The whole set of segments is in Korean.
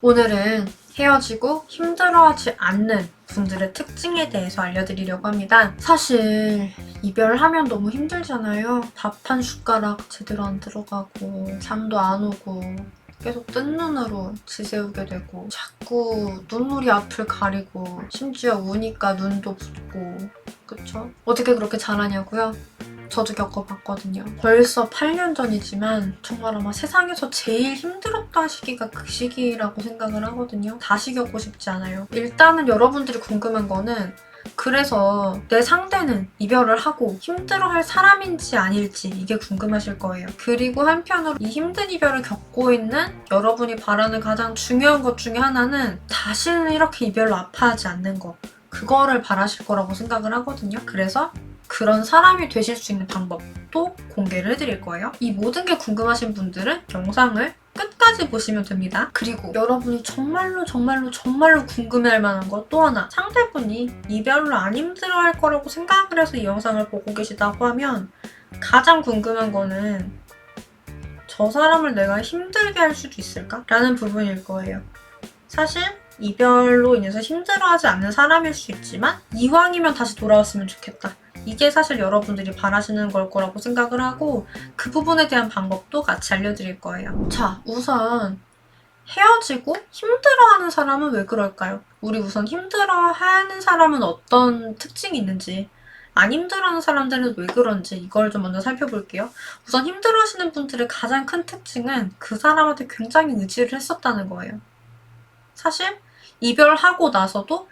오늘은 헤어지고 힘들어하지 않는 분들의 특징에 대해서 알려드리려고 합니다. 사실 이별하면 너무 힘들잖아요. 밥 한 숟가락 제대로 안 들어가고 잠도 안 오고 계속 뜬 눈으로 지새우게 되고 자꾸 눈물이 앞을 가리고 심지어 우니까 눈도 붓고 그쵸? 어떻게 그렇게 잘하냐고요? 저도 겪어봤거든요. 벌써 8년 전이지만 정말 아마 세상에서 제일 힘들었던 시기가 그 시기라고 생각을 하거든요. 다시 겪고 싶지 않아요. 일단은 여러분들이 궁금한 거는 그래서 내 상대는 이별을 하고 힘들어할 사람인지 아닐지 이게 궁금하실 거예요. 그리고 한편으로 이 힘든 이별을 겪고 있는 여러분이 바라는 가장 중요한 것 중에 하나는 다시는 이렇게 이별로 아파하지 않는 거. 그거를 바라실 거라고 생각을 하거든요. 그래서 그런 사람이 되실 수 있는 방법도 공개를 해드릴 거예요. 이 모든 게 궁금하신 분들은 영상을 끝까지 보시면 됩니다. 그리고 여러분이 정말로 정말로 정말로 궁금해할 만한 것 또 하나 상대분이 이별로 안 힘들어할 거라고 생각을 해서 이 영상을 보고 계시다고 하면 가장 궁금한 거는 저 사람을 내가 힘들게 할 수도 있을까? 라는 부분일 거예요. 사실 이별로 인해서 힘들어하지 않는 사람일 수 있지만 이왕이면 다시 돌아왔으면 좋겠다. 이게 사실 여러분들이 바라시는 걸 거라고 생각을 하고 그 부분에 대한 방법도 같이 알려드릴 거예요. 자, 우선 헤어지고 힘들어하는 사람은 왜 그럴까요? 우리 우선 힘들어하는 사람은 어떤 특징이 있는지 안 힘들어하는 사람들은 왜 그런지 이걸 좀 먼저 살펴볼게요. 우선 힘들어하시는 분들의 가장 큰 특징은 그 사람한테 굉장히 의지를 했었다는 거예요. 사실 이별하고 나서도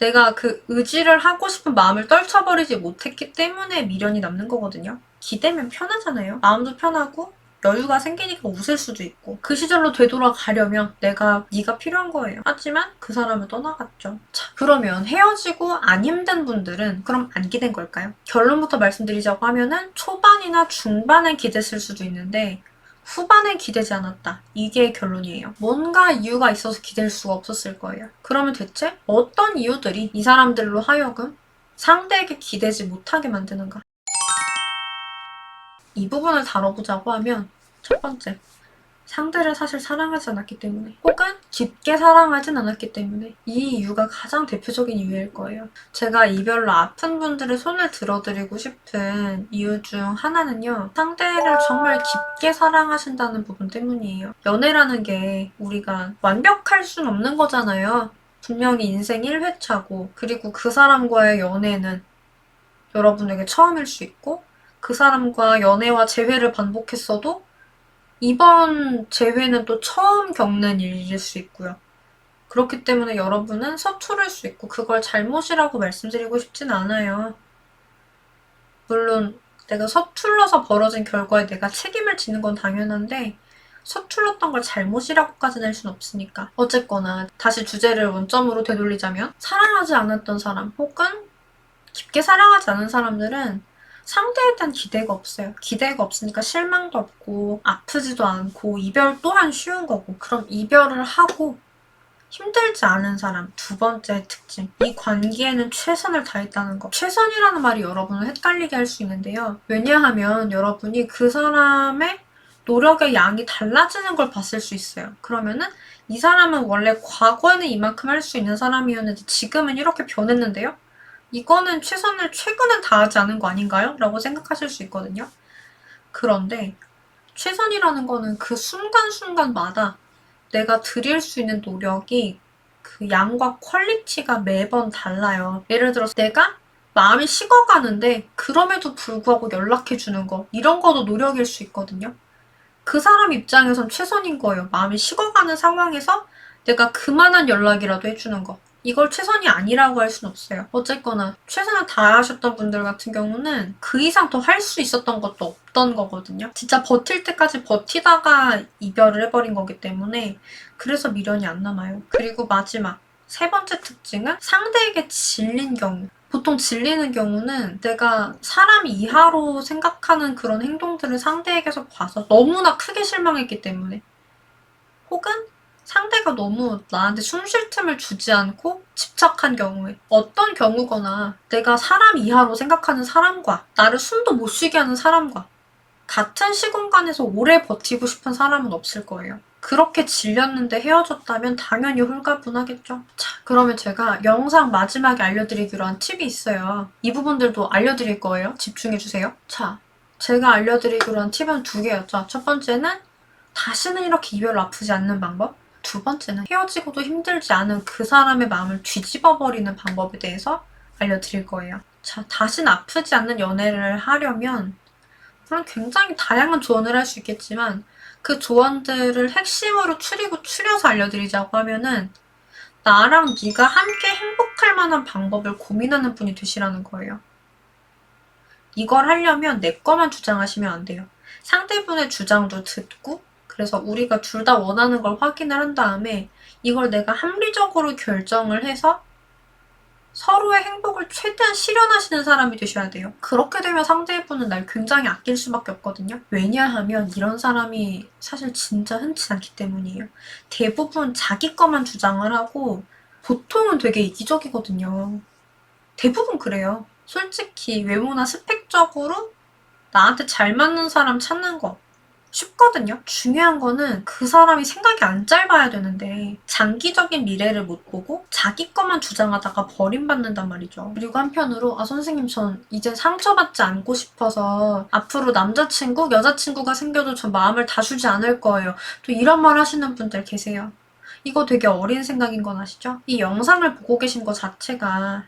내가 그 의지를 하고 싶은 마음을 떨쳐버리지 못했기 때문에 미련이 남는 거거든요. 기대면 편하잖아요. 마음도 편하고 여유가 생기니까 웃을 수도 있고 그 시절로 되돌아가려면 내가 네가 필요한 거예요. 하지만 그 사람은 떠나갔죠. 자, 그러면 헤어지고 안 힘든 분들은 그럼 안 기댄 걸까요? 결론부터 말씀드리자고 하면은 초반이나 중반에 기댔을 수도 있는데 후반에 기대지 않았다. 이게 결론이에요. 뭔가 이유가 있어서 기댈 수가 없었을 거예요. 그러면 대체 어떤 이유들이 이 사람들로 하여금 상대에게 기대지 못하게 만드는가? 이 부분을 다뤄보자고 하면 첫 번째, 상대를 사실 사랑하지 않았기 때문에 혹은 깊게 사랑하진 않았기 때문에 이 이유가 가장 대표적인 이유일 거예요. 제가 이별로 아픈 분들의 손을 들어드리고 싶은 이유 중 하나는요. 상대를 정말 깊게 사랑하신다는 부분 때문이에요. 연애라는 게 우리가 완벽할 순 없는 거잖아요. 분명히 인생 1회차고 그리고 그 사람과의 연애는 여러분에게 처음일 수 있고 그 사람과 연애와 재회를 반복했어도 이번 재회는 또 처음 겪는 일일 수 있고요. 그렇기 때문에 여러분은 서투를 수 있고 그걸 잘못이라고 말씀드리고 싶진 않아요. 물론 내가 서툴러서 벌어진 결과에 내가 책임을 지는 건 당연한데 서툴렀던 걸 잘못이라고까지는 할 순 없으니까. 어쨌거나 다시 주제를 원점으로 되돌리자면 사랑하지 않았던 사람 혹은 깊게 사랑하지 않은 사람들은 상대에 대한 기대가 없어요. 기대가 없으니까 실망도 없고 아프지도 않고 이별 또한 쉬운 거고 그럼 이별을 하고 힘들지 않은 사람 두 번째 특징. 이 관계에는 최선을 다했다는 거. 최선이라는 말이 여러분을 헷갈리게 할 수 있는데요. 왜냐하면 여러분이 그 사람의 노력의 양이 달라지는 걸 봤을 수 있어요. 그러면은 이 사람은 원래 과거에는 이만큼 할 수 있는 사람이었는데 지금은 이렇게 변했는데요 이거는 최선을 최근엔 다하지 않은 거 아닌가요? 라고 생각하실 수 있거든요. 그런데 최선이라는 거는 그 순간순간마다 내가 드릴 수 있는 노력이 그 양과 퀄리티가 매번 달라요. 예를 들어서 내가 마음이 식어가는데 그럼에도 불구하고 연락해주는 거 이런 거도 노력일 수 있거든요. 그 사람 입장에선 최선인 거예요. 마음이 식어가는 상황에서 내가 그만한 연락이라도 해주는 거. 이걸 최선이 아니라고 할 수는 없어요. 어쨌거나 최선을 다하셨던 분들 같은 경우는 그 이상 더 할 수 있었던 것도 없던 거거든요. 진짜 버틸 때까지 버티다가 이별을 해버린 거기 때문에 그래서 미련이 안 남아요. 그리고 마지막 세 번째 특징은 상대에게 질린 경우. 보통 질리는 경우는 내가 사람 이하로 생각하는 그런 행동들을 상대에게서 봐서 너무나 크게 실망했기 때문에 혹은 상대가 너무 나한테 숨 쉴 틈을 주지 않고 집착한 경우에 어떤 경우거나 내가 사람 이하로 생각하는 사람과 나를 숨도 못 쉬게 하는 사람과 같은 시공간에서 오래 버티고 싶은 사람은 없을 거예요. 그렇게 질렸는데 헤어졌다면 당연히 홀가분하겠죠. 자, 그러면 제가 영상 마지막에 알려드리기로 한 팁이 있어요. 이 부분들도 알려드릴 거예요. 집중해주세요. 자, 제가 알려드리기로 한 팁은 두 개였죠. 첫 번째는 다시는 이렇게 이별을 아프지 않는 방법. 두 번째는 헤어지고도 힘들지 않은 그 사람의 마음을 뒤집어 버리는 방법에 대해서 알려드릴 거예요. 자, 다시는 아프지 않는 연애를 하려면 물론 굉장히 다양한 조언을 할 수 있겠지만 그 조언들을 핵심으로 추리고 추려서 알려드리자고 하면은 나랑 네가 함께 행복할 만한 방법을 고민하는 분이 되시라는 거예요. 이걸 하려면 내 거만 주장하시면 안 돼요. 상대분의 주장도 듣고 그래서 우리가 둘 다 원하는 걸 확인을 한 다음에 이걸 내가 합리적으로 결정을 해서 서로의 행복을 최대한 실현하시는 사람이 되셔야 돼요. 그렇게 되면 상대분은 날 굉장히 아낄 수밖에 없거든요. 왜냐하면 이런 사람이 사실 진짜 흔치 않기 때문이에요. 대부분 자기 것만 주장을 하고 보통은 되게 이기적이거든요. 대부분 그래요. 솔직히 외모나 스펙적으로 나한테 잘 맞는 사람 찾는 거 쉽거든요. 중요한 거는 그 사람이 생각이 안 짧아야 되는데 장기적인 미래를 못 보고 자기 것만 주장하다가 버림받는단 말이죠. 그리고 한편으로 아 선생님 전 이제 상처받지 않고 싶어서 앞으로 남자친구, 여자친구가 생겨도 전 마음을 다 주지 않을 거예요. 또 이런 말 하시는 분들 계세요. 이거 되게 어린 생각인 건 아시죠? 이 영상을 보고 계신 것 자체가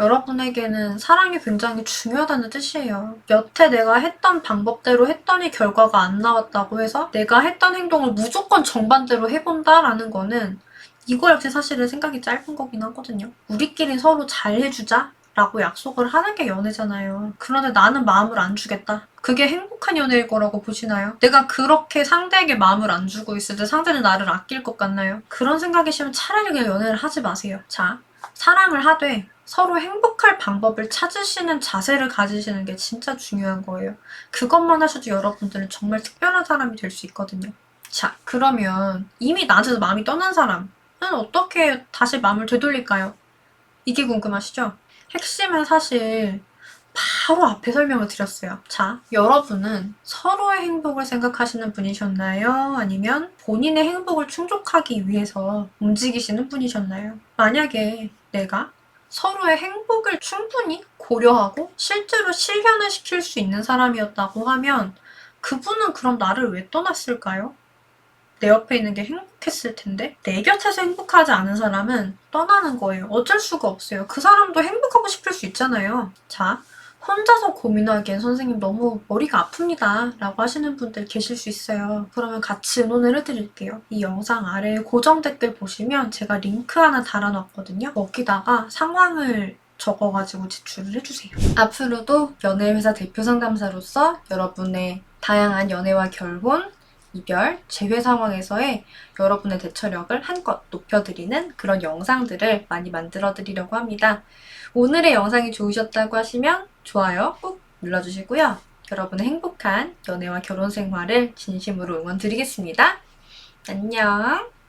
여러분에게는 사랑이 굉장히 중요하다는 뜻이에요. 여태 내가 했던 방법대로 했더니 결과가 안 나왔다고 해서 내가 했던 행동을 무조건 정반대로 해본다라는 거는 이거 역시 사실은 생각이 짧은 거긴 하거든요. 우리끼리 서로 잘 해주자. 라고 약속을 하는 게 연애잖아요. 그런데 나는 마음을 안 주겠다. 그게 행복한 연애일 거라고 보시나요? 내가 그렇게 상대에게 마음을 안 주고 있을 때 상대는 나를 아낄 것 같나요? 그런 생각이시면 차라리 그냥 연애를 하지 마세요. 자, 사랑을 하되 서로 행복할 방법을 찾으시는 자세를 가지시는 게 진짜 중요한 거예요. 그것만 하셔도 여러분들은 정말 특별한 사람이 될 수 있거든요. 자, 그러면 이미 나한테서 마음이 떠난 사람은 어떻게 다시 마음을 되돌릴까요? 이게 궁금하시죠? 핵심은 사실 바로 앞에 설명을 드렸어요. 자, 여러분은 서로의 행복을 생각하시는 분이셨나요? 아니면 본인의 행복을 충족하기 위해서 움직이시는 분이셨나요? 만약에 내가 서로의 행복을 충분히 고려하고 실제로 실현을 시킬 수 있는 사람이었다고 하면 그분은 그럼 나를 왜 떠났을까요? 내 옆에 있는 게 행복했을 텐데 내 곁에서 행복하지 않은 사람은 떠나는 거예요. 어쩔 수가 없어요. 그 사람도 행복하고 싶을 수 있잖아요. 자, 혼자서 고민하기엔 선생님 너무 머리가 아픕니다. 라고 하시는 분들 계실 수 있어요. 그러면 같이 의논을 해드릴게요. 이 영상 아래에 고정 댓글 보시면 제가 링크 하나 달아놨거든요. 거기다가 상황을 적어가지고 제출을 해주세요. 앞으로도 연애회사 대표 상담사로서 여러분의 다양한 연애와 결혼, 이별, 재회 상황에서의 여러분의 대처력을 한껏 높여드리는 그런 영상들을 많이 만들어 드리려고 합니다. 오늘의 영상이 좋으셨다고 하시면 좋아요 꾹 눌러주시고요. 여러분의 행복한 연애와 결혼 생활을 진심으로 응원 드리겠습니다. 안녕!